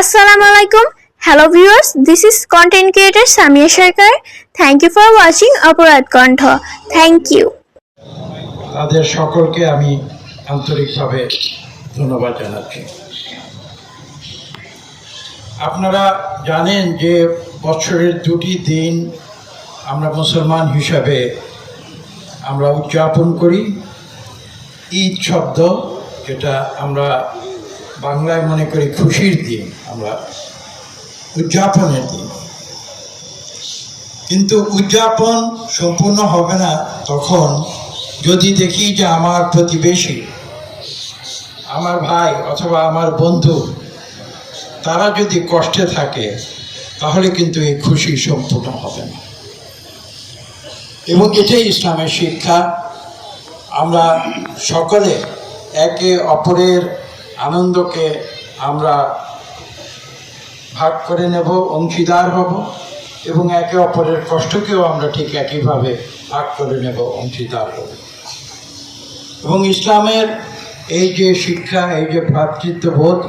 আসসালামু আলাইকুম hello viewers this is content creator Samia Sarkar thank you for watching অপরাধ কণ্ঠ থ্যাংক ইউ তাদের সকলকে আমি আন্তরিকভাবে ধন্যবাদ জানাচ্ছি। আপনারা জানেন যে বছরের দুটি দিন আমরা মুসলমান হিসাবে আমরা উদযাপন করি। ঈদ শব্দ, যেটা আমরা বাংলায় মনে করি খুশির দিন আমরা, উদযাপনের দিন। কিন্তু উদযাপন সম্পূর্ণ হবে না তখন যদি দেখি যে আমার প্রতিবেশী, আমার ভাই অথবা আমার বন্ধু, তারা যদি কষ্টে থাকে, তাহলে কিন্তু এই খুশি সম্পূর্ণ হবে না। এবং এটাই ইসলামের শিক্ষা। আমরা সকলে একে অপরের আনন্দকে আমরা ভাগ করে নেব, অংশীদার হব, এবং একে অপরের কষ্টকেও আমরা ঠিক একইভাবে ভাগ করে নেব, অংশীদার হব। এবং ইসলামের এই যে শিক্ষা, এই যে ভ্রাতৃত্ববোধ,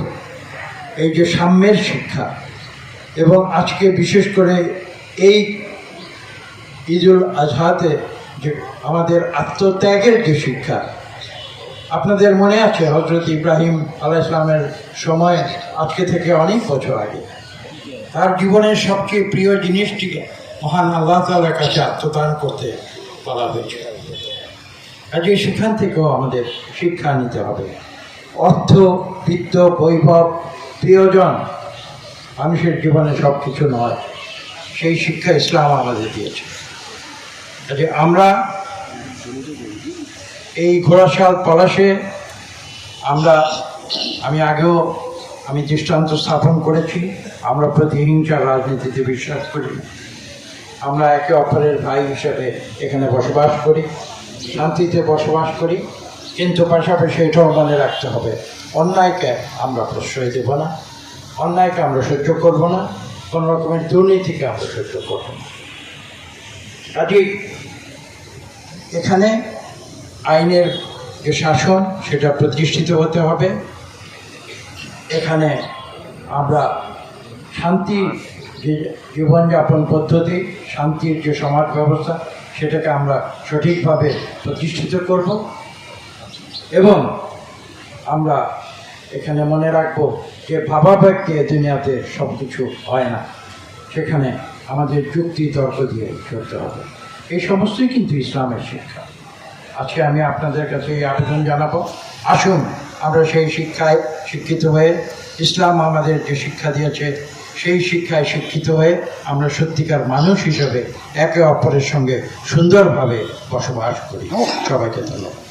এই যে সাম্যের শিক্ষা, এবং আজকে বিশেষ করে এই ঈদুল আজহাতে যে আমাদের আত্মত্যাগের যে শিক্ষা আপনাদের মনে আছে হজরত ইব্রাহিম আলাহ ইসলামের সময় আজকে থেকে অনেক বছর আগে? তার জীবনের সবচেয়ে প্রিয় জিনিসটিকে মহান আল্লাহ তালার কাছে আত্মদান করতে বলা হয়েছে। কাজে সেখান থেকেও আমাদের শিক্ষা নিতে হবে। অর্থ, বিত্ত, বৈভব, প্রিয়জন মানুষের জীবনে সব কিছু নয়। সেই শিক্ষা ইসলাম আমাদের দিয়েছে। কাজে আমরা এই ঘোড়াশাল পলাশে আমরা, আমি আগেও, আমি দৃষ্টান্ত স্থাপন করেছি। আমরা প্রতিহিংসার রাজনীতিতে বিশ্বাস করি। আমরা একে অপরের ভাই হিসেবে এখানে বসবাস করি, শান্তিতে বসবাস করি। কিন্তু পাশাপাশি এটাও মনে রাখতে হবে, অন্যায়কে আমরা প্রশ্রয় দেব না, অন্যায়কে আমরা সহ্য করব না, কোনো রকমের দুর্নীতিকে আমরা সহ্য করব না। কাজেই এখানে আইনের যে শাসন, সেটা প্রতিষ্ঠিত হতে হবে। এখানে আমরা শান্তি যে জীবনযাপন পদ্ধতি, শান্তির যে সমাজ ব্যবস্থা, সেটাকে আমরা সঠিকভাবে প্রতিষ্ঠিত করব। এবং আমরা এখানে মনে রাখব যে ভাবাবেগ দিয়ে দুনিয়াতে সব কিছু হয় না। সেখানে আমাদের যুক্তি তর্ক দিয়ে চলতে হবে। এই সমস্তই কিন্তু ইসলামের শিক্ষা। আজকে আমি আপনাদের কাছে এই আবেদন জানাব। আসুন, আমরা সেই শিক্ষায় শিক্ষিত হয়ে, ইসলাম আমাদের যে শিক্ষা দিয়েছে, সেই শিক্ষায় শিক্ষিত হয়ে আমরা সত্যিকার মানুষ হিসেবে একে অপরের সঙ্গে সুন্দরভাবে বসবাস করি। সবাইকে ধন্যবাদ।